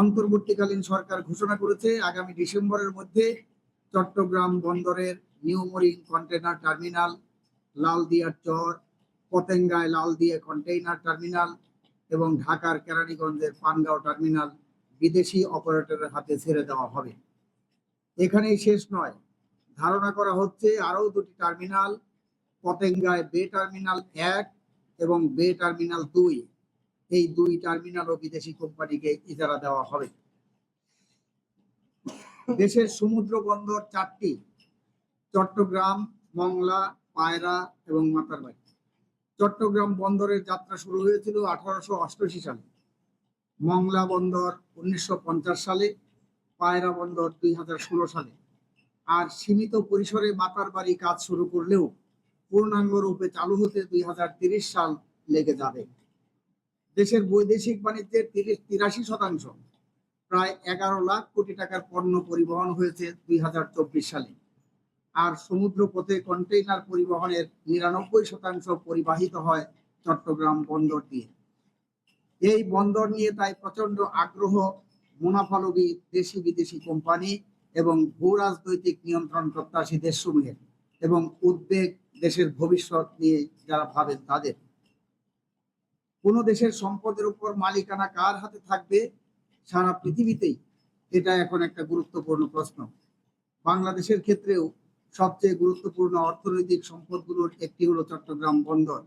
অন্তর্বর্তীকালীন সরকার ঘোষণা করেছে, আগামী ডিসেম্বরের মধ্যে চট্টগ্রাম বন্দরের নিউ মোরিং কন্টেনার টার্মিনাল, লালদিয়ার চর, পতেঙ্গায় লালদিয়া কন্টেইনার টার্মিনাল এবং ঢাকার কেরানীগঞ্জের পানগাঁও টার্মিনাল বিদেশি অপারেটরের হাতে ছেড়ে দেওয়া হবে। এখানেই শেষ নয়। ধারণা করা হচ্ছে আরও দুটি টার্মিনাল, পতেঙ্গায় বে টার্মিনাল এক এবং বে টার্মিনাল দুই। এই দুই টার্মিনালও বিদেশি কোম্পানিকে ইজারা দেওয়া হবে। দেশের সমুদ্র বন্দর চারটি, চট্টগ্রাম, মংলা, পায়রা এবং মাতারবাড়ি। চট্টগ্রাম বন্দরের যাত্রা শুরু হয়েছিল আঠারোশো অষ্টআশি সালে। মংলা বন্দর উনিশশো পঞ্চাশ সালে, পায়রা বন্দর দুই হাজার ষোলো সালে। আর সীমিত পরিসরে মাতারবাড়ি কাজ শুরু করলেও পূর্ণাঙ্গ রূপে চালু হতে দুই সাল লেগে যাবে। দেশের বৈদেশিক বাণিজ্যের তিরিশ তিরাশি শতাংশ। প্রায় এগারো লাখ কোটি টাকার পণ্য পরিবহন হয়েছে দুই হাজার চব্বিশ সালে। আর সমুদ্র পথে কন্টেইনার পরিবহনের নিরানব্বই শতাংশ পরিবাহিত হয় চট্টগ্রাম বন্দর দিয়ে। এই বন্দর নিয়ে তাই প্রচণ্ড আগ্রহ মুনাফালোভী দেশি বিদেশি কোম্পানি এবং ভূ রাজনৈতিক নিয়ন্ত্রণ প্রত্যাশী দেশসমূহের এবং উদ্বেগ দেশের ভবিষ্যৎ নিয়ে যারা ভাবেন তাদের। কোন দেশের সম্পদের উপর মালিকানা কার হাতে থাকবে সারা পৃথিবীতেই? এটা এখন একটা গুরুত্বপূর্ণ প্রশ্ন। বাংলাদেশের ক্ষেত্রেও সবচেয়ে গুরুত্বপূর্ণ অর্থনৈতিক সম্পদগুলোর একটি হলো চট্টগ্রাম বন্দর।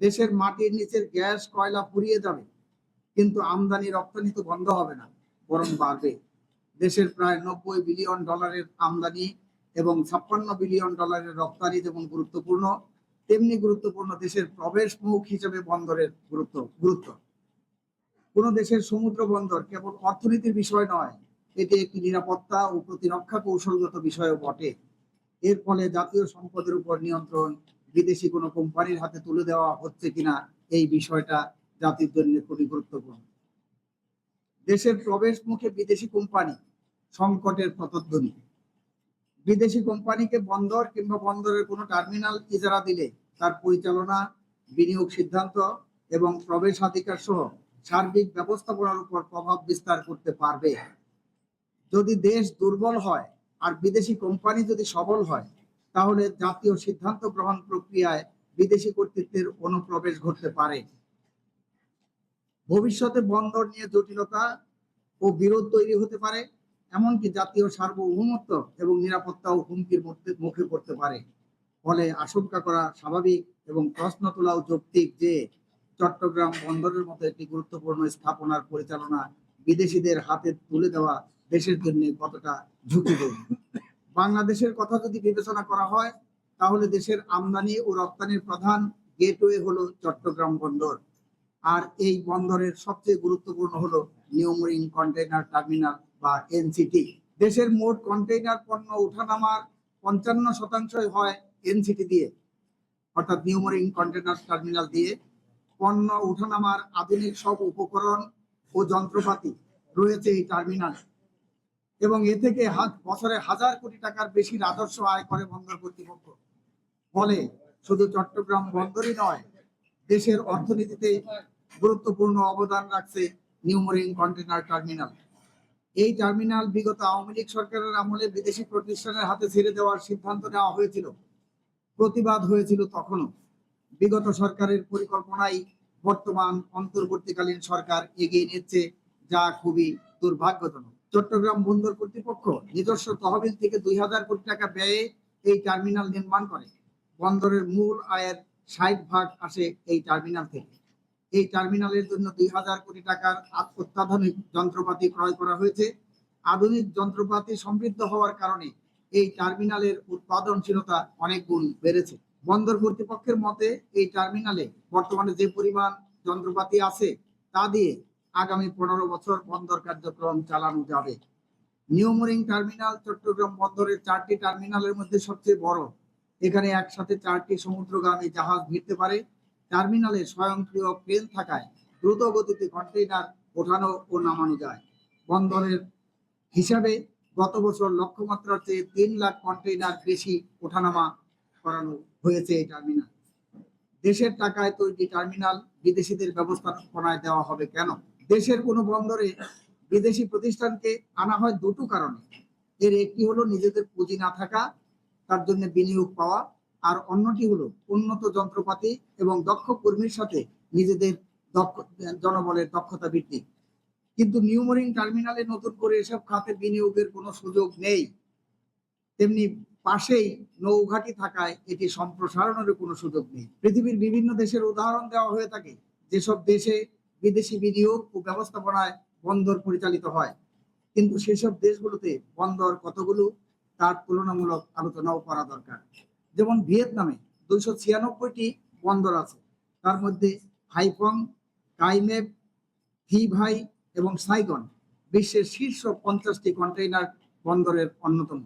দেশের মাটির নিচের গ্যাস, কয়লা ফুরিয়ে যাবে, কিন্তু আমদানি রপ্তানি তো বন্ধ হবে না, বরং বাড়বে। দেশের প্রায় নব্বই বিলিয়ন ডলারের আমদানি এবং ছাপ্পান্ন বিলিয়ন ডলারের রপ্তানি যেমন গুরুত্বপূর্ণ তেমনি গুরুত্বপূর্ণ দেশের প্রবেশ মুখ হিসেবে বন্দরের গুরুত্ব গুরুত্ব। কোন দেশের সমুদ্র বন্দর কেবল অর্থনীতির বিষয় নয়, এটি একটি নিরাপত্তা ও প্রতিরক্ষা কৌশলগত বিষয়ও বটে। এর ফলে জাতীয় সম্পদের উপর নিয়ন্ত্রণ, বিদেশি কোনো কোম্পানির হাতে তুলে দেওয়া হচ্ছে কিনা এই বিষয়টা জাতির জন্য খুবই গুরুত্বপূর্ণ। দেশের প্রবেশ মুখে বিদেশি কোম্পানি সংকটের প্রতিধ্বনি বিদেশি কোম্পানিকে বন্দর কিংবা বন্দরের কোনো টার্মিনাল ইজারা দিলে তার পরিচালনা, বিনিয়োগ সিদ্ধান্ত এবং প্রবেশাধিকার সহ সার্বিক ব্যবস্থাপনার উপর প্রভাব বিস্তার করতে পারবে। যদি দেশ দুর্বল হয় আর বিদেশি কোম্পানি যদি সবল হয়, তাহলে জাতীয় সিদ্ধান্ত গ্রহণ প্রক্রিয়ায় বিদেশি কর্তৃত্বের অনুপ্রবেশ ঘটতে পারে। ভবিষ্যতে বন্দর নিয়ে জটিলতা ও বিরোধ তৈরি হতে পারে। এমনকি জাতীয় সার্বভৌমত্ব এবং নিরাপত্তাও হুমকির মধ্যে মুখে পড়তে পারে। ফলে আশঙ্কা করা স্বাভাবিক এবং প্রশ্ন তোলাও যৌক্তিক যে চট্টগ্রাম বন্দরের মতো একটি গুরুত্বপূর্ণ স্থাপনার পরিচালনা বিদেশিদের হাতে তুলে দেওয়া দেশের জন্য কতটা ঝুঁকিপূর্ণ? বাংলাদেশের কথা যদি বিবেচনা করা হয়, তাহলে দেশের আমদানি ও রপ্তানির প্রধান গেটওয়ে হলো চট্টগ্রাম বন্দর। আর এই বন্দরের সবচেয়ে গুরুত্বপূর্ণ হলো নিউমরিং কন্টেইনার টার্মিনাল বা এনসিটি। দেশের মোট কন্টেইনার পণ্য ওঠানামার পঞ্চান্ন শতাংশই হয় এনসিটি দিয়ে, অর্থাৎ নিউমরিং কন্টেইনার টার্মিনাল দিয়ে। পণ্য ওঠানামার আধুনিক সব উপকরণ ও যন্ত্রপাতি রয়েছে এই টার্মিনাল। এবং এ থেকে বছরে হাজার কোটি টাকার বেশি রাজস্ব আয় করে বন্দর কর্তৃপক্ষ। ফলে শুধু চট্টগ্রাম বন্দরই নয়, দেশের অর্থনীতিতে গুরুত্বপূর্ণ অবদান রাখছে নিউমরিং কন্টেনার টার্মিনাল। এই টার্মিনাল বিগত আওয়ামী লীগ সরকারের আমলে বিদেশি প্রতিষ্ঠানের হাতে ছেড়ে দেওয়ার সিদ্ধান্ত নেওয়া হয়েছিল, প্রতিবাদ হয়েছিল তখনও। বিগত সরকারের পরিকল্পনাই বর্তমান অন্তর্বর্তীকালীন সরকার এগিয়ে নিচ্ছে, যা খুবই দুর্ভাগ্যজনক। চট্টগ্রাম বন্দর কর্তৃপক্ষ নিজস্ব তহবিল থেকে দুই হাজার কোটি টাকা ব্যয়ে এই টার্মিনাল নির্মাণ করে। বন্দরের মূল আয়ের ষাট ভাগ আসে এই টার্মিনাল থেকে। এই টার্মিনালের জন্য দুই হাজার কোটি টাকার অত্যাধুনিক যন্ত্রপাতি ক্রয় করা হয়েছে। আধুনিক যন্ত্রপাতি সমৃদ্ধ হওয়ার কারণে এই টার্মিনালের উৎপাদনশীলতা অনেক গুণ বেড়েছে। বন্দর কর্তৃপক্ষের মতে, এই টার্মিনালে বর্তমানে যে পরিমাণ যন্ত্রপাতি আছে, তা দিয়ে আগামী পনেরো বছর বন্দর কার্যক্রম চালানো যাবে। নিউমোরিং টার্মিনাল চট্টগ্রাম বন্দরের চারটি টার্মিনালের মধ্যে সবচেয়ে বড়। এখানে একসাথে চারটি সমুদ্রগামী জাহাজ ভিড়তে পারে। টার্মিনালে স্বয়ংক্রিয় ক্রেন থাকায় দ্রুত গতিতে কন্টেইনার ওঠানো ও নামানো যায়। বন্দরের হিসাবে গত বছর লক্ষ্যমাত্রার চেয়ে তিন লাখ কন্টেইনার বেশি ওঠানামা করানো হয়েছে এই টার্মিনাল। দেশের টাকায় তৈরি টার্মিনাল বিদেশিদের ব্যবস্থাপনায় দেওয়া হবে কেন? দেশের কোনো বন্দরে বিদেশি প্রতিষ্ঠানকে আনা হয় দুটো কারণে। এর একটি হলো নিজেদের পুঁজি না থাকা, তার জন্য বিনিয়োগ পাওয়া আর অন্যটি হলো উন্নত যন্ত্রপাতি এবং দক্ষ কর্মীর সাথে নিজেদের দক্ষ, জনবলের দক্ষতা বৃদ্ধি। কিন্তু নিউমোরিং টার্মিনালে নতুন করে এসব খাতে বিনিয়োগের কোনো সুযোগ নেই। তেমনি পাশেই নৌঘাটি থাকায় এটি সম্প্রসারণের কোনো সুযোগ নেই। পৃথিবীর বিভিন্ন দেশের উদাহরণ দেওয়া হয়ে থাকে, যেসব দেশে বিদেশি বিনিয়োগ ও ব্যবস্থাপনায় বন্দর পরিচালিত হয়। কিন্তু সেসব দেশগুলোতে বন্দর কতগুলো, তার তুলনামূলক আলোচনাও করা দরকার। যেমন ভিয়েতনামে দুইশো ছিয়ানব্বইটি বন্দর আছে। তার মধ্যে হাইফং, কাইমেব ভাই এবং সাইগন বিশ্বের শীর্ষ পঞ্চাশটি কন্টেইনার বন্দরের অন্যতম।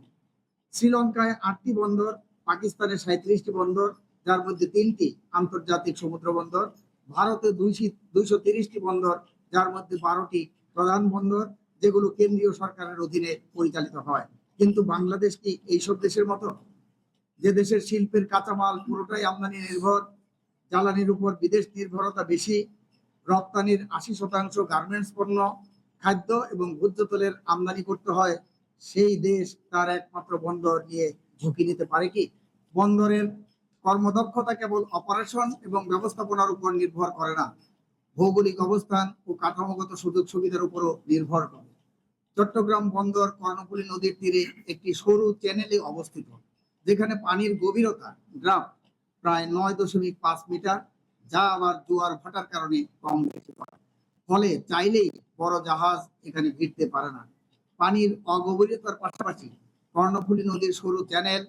শ্রীলঙ্কায় আটটি বন্দর, পাকিস্তানে সাঁত্রিশটি বন্দর, যার মধ্যে তিনটি আন্তর্জাতিক সমুদ্র বন্দর, ভারতে দুইশি, দুইশো তিরিশটি বন্দর, যার মধ্যে বারোটি প্রধান বন্দর, যেগুলো কেন্দ্রীয় সরকারের অধীনে পরিচালিত হয়। কিন্তু বাংলাদেশ কি এইসব দেশের মতো যে দেশের শিল্পের কাঁচামাল পুরোটাই আমদানি নির্ভর, জ্বালানির উপর বিদেশ নির্ভরতা বেশি, রপ্তানির আশি শতাংশ গার্মেন্টস পণ্য, খাদ্য এবং ভোজ্য তেলের আমদানি করতে হয়, সেই দেশ তার একমাত্র বন্দর নিয়ে ঝুঁকি নিতে পারে কি? বন্দরের কর্মদক্ষতা কেবল অপারেশন এবং ব্যবস্থাপনার উপর নির্ভর করে না, ভৌগোলিক অবস্থান ও কাঠামোগত সুযোগ সুবিধার উপরও নির্ভর করে। চট্টগ্রাম বন্দর কর্ণফুলী নদীর তীরে একটি সরু চ্যানেলে অবস্থিত। যেখানে পানির গভীরতা ড্রাফ প্রায় নয় দশমিক পাঁচ মিটার, যা আবার জোয়ার ভাটার কারণে কম বেশি হয় ফলে চাইলেই বড় জাহাজ এখানে ভিড়তে পারে না। পানির অগভীরতার পাশাপাশি কর্ণফুলী নদীর সরু চ্যানেল,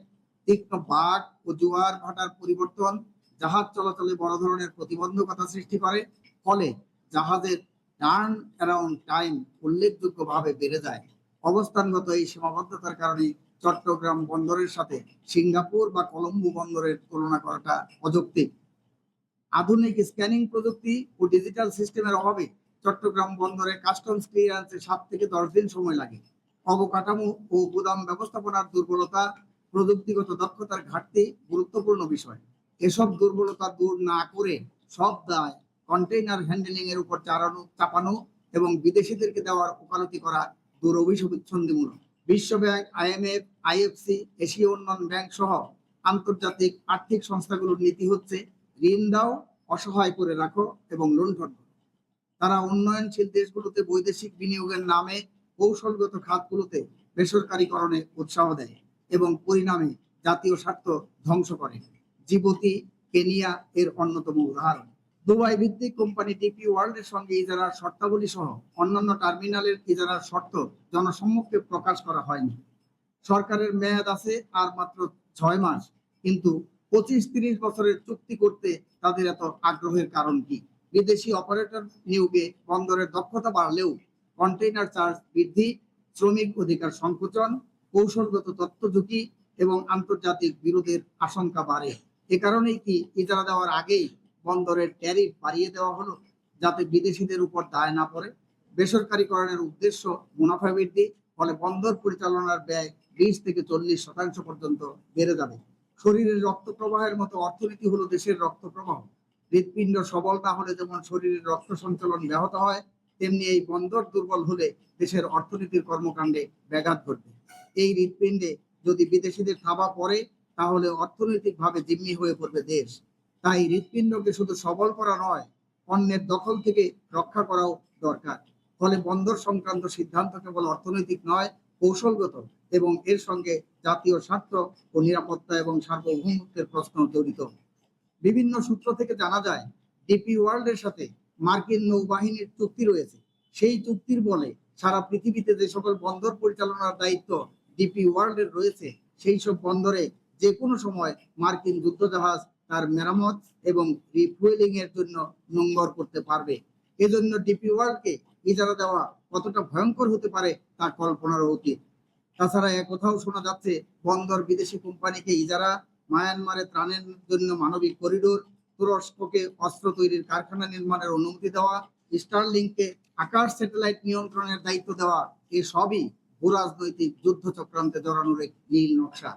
তীক্ষ্ণ বাঘ ও জোয়ার ভাটার পরিবর্তন জাহাজ চলাচলে বড় ধরনের প্রতিবন্ধকতা সৃষ্টি করে। ফলে জাহাজের টার্ন অ্যারাউন্ড টাইম উল্লেখযোগ্যভাবে বেড়ে যায়। অবস্থানগত এই সীমাবদ্ধতার কারণে চট্টগ্রাম বন্দরের সাথে সিঙ্গাপুর বা কলম্বো বন্দরের তুলনা করাটা অযৌক্তিক। আধুনিক স্ক্যানিং প্রযুক্তি ও ডিজিটাল সিস্টেমের অভাবে চট্টগ্রাম বন্দরে কাস্টমস ক্লিয়ারেন্সে সাত থেকে দশ দিন সময় লাগে। অবকাঠামো ও গুদাম ব্যবস্থাপনার দুর্বলতা, প্রযুক্তিগত দক্ষতার ঘাটতি গুরুত্বপূর্ণ বিষয়। এসব দুর্বলতা দূর না করে সব দায় কন্টেইনার হ্যান্ডেলিং এর উপর চালানো চাপানো এবং বিদেশিদেরকে দেওয়ার ওকালতি করা দুরভিসন্ধিমূলক বিশ্ব ব্যাংক আইএমএফ আইএফসি এশীয় উন্নয়ন ব্যাংক সহ আন্তর্জাতিক আর্থিক সংস্থাগুলোর নীতি হচ্ছে ঋণ দাও, অসহায় করে রাখো এবং লুণ্ঠন করো তারা উন্নয়নশীল দেশগুলোতে বৈদেশিক বিনিয়োগের নামে কৌশলগত খাতগুলোতে বেসরকারীকরণে উৎসাহ দেয় এবং পরিণামে জাতীয় স্বার্থ ধ্বংস করে। জিবতি, কেনিয়া এর অন্যতম উদাহরণ। দুবাই ভিত্তিক কোম্পানি ডিপি ওয়ার্ল্ডের সঙ্গে ইজারার শর্তাবলী সহ অন্যান্য টার্মিনালের ইজারার শর্ত জনসম্মুখে প্রকাশ করা হয়নি। সরকারের মেয়াদ আছে আর মাত্র ছয় মাস, কিন্তু পঁচিশ তিরিশ বছরের চুক্তি করতে তাদের এত আগ্রহের কারণ কি? বিদেশি অপারেটর নিয়োগে বন্দরের দক্ষতা বাড়লেও কন্টেইনার চার্জ বৃদ্ধি, শ্রমিক অধিকার সংকোচন, কৌশলগত তথ্য ঝুঁকি এবং আন্তর্জাতিক বিরোধের আশঙ্কা বাড়ে। এ কারণেই কি ইজারা দেওয়ার আগেই বন্দরের ট্যারিফ বাড়িয়ে দেওয়া হলো যাতে বিদেশিদের উপর দায় না পড়ে। বেসরকারীকরণের উদ্দেশ্য মুনাফা বৃদ্ধি, ফলে বন্দর পরিচালনার ব্যয় বিশ থেকে চল্লিশ শতাংশ পর্যন্ত বেড়ে যাবে। শরীরের রক্ত প্রবাহের মতো অর্থনীতি হলো দেশের রক্ত প্রবাহ হৃৎপিণ্ড সবল না হলে যেমন শরীরের রক্ত সঞ্চালন ব্যাহত হয়, তেমনি এই বন্দর দুর্বল হলে দেশের অর্থনীতির কর্মকাণ্ডে ব্যাঘাত ঘটবে। এই হৃৎপিণ্ডে যদি বিদেশিদের থাবা পড়ে, তাহলে অর্থনৈতিকভাবে জিম্মি হয়ে পড়বে দেশ। তাই হৃৎপিণ্ডকে শুধু সবল করা নয়, অন্যের দখল থেকে রক্ষা করাও দরকার। ফলে বন্দর সংক্রান্ত সিদ্ধান্ত কেবল অর্থনৈতিক নয়, কৌশলগত এবং এর সঙ্গে জাতীয় স্বার্থ ও নিরাপত্তা এবং সার্বভৌমত্বের প্রশ্ন জড়িত। বিভিন্ন সূত্র থেকে জানা যায়, ডিপি ওয়ার্ল্ডের সাথে মার্কিন নৌবাহিনীর চুক্তি রয়েছে। সেই চুক্তির বলে সারা পৃথিবীতে যে সকল বন্দর পরিচালনার দায়িত্ব ডিপি ওয়ার্ল্ডের রয়েছে, সেই সব বন্দরে যে কোনো সময় মার্কিন যুদ্ধজাহাজ তার মেরামত এবং রিফুয়েলিং এর জন্য নোঙ্গর করতে পারবে। এজন্য ডিপি ওয়ার্ল্ডকে ইজারা দেওয়া কতটা ভয়ঙ্কর হতে পারে তা কল্পনার অতীত। তাছাড়া এক কোথাও শোনা যাচ্ছে, বন্দর বিদেশি কোম্পানিকে ইজারা, মায়ানমারে ত্রাণের জন্য মানবিক করিডোর, তুরস্ককে অস্ত্র তৈরির কারখানা নির্মাণের অনুমতি দেওয়া, স্টারলিংকে আকাশ স্যাটেলাইট নিয়ন্ত্রণের দায়িত্ব দেওয়া, এসবই ভূরাজনৈতিক যুদ্ধ চক্রান্তে জড়ানোর এক নীল নকশা।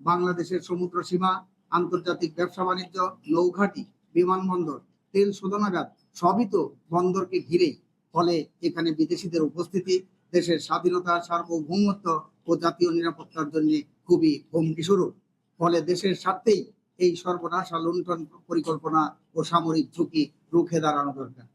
বাংলাদেশের সমুদ্র সীমা আন্তর্জাতিক ব্যবসা বাণিজ্য, নৌঘাটি, বিমানবন্দর, তেল শোধনাগার সবই তো বন্দরকে ঘিরেই। ফলে এখানে বিদেশিদের উপস্থিতি, দেশের স্বাধীনতা, সার্বভৌমত্ব ও জাতীয় নিরাপত্তার জন্য খুবই হুমকি স্বরূপ। ফলে দেশের স্বার্থেই এই সর্বনাশা লুণ্ঠন পরিকল্পনা ও সামরিক ঝুঁকি রুখে দাঁড়ানো দরকার।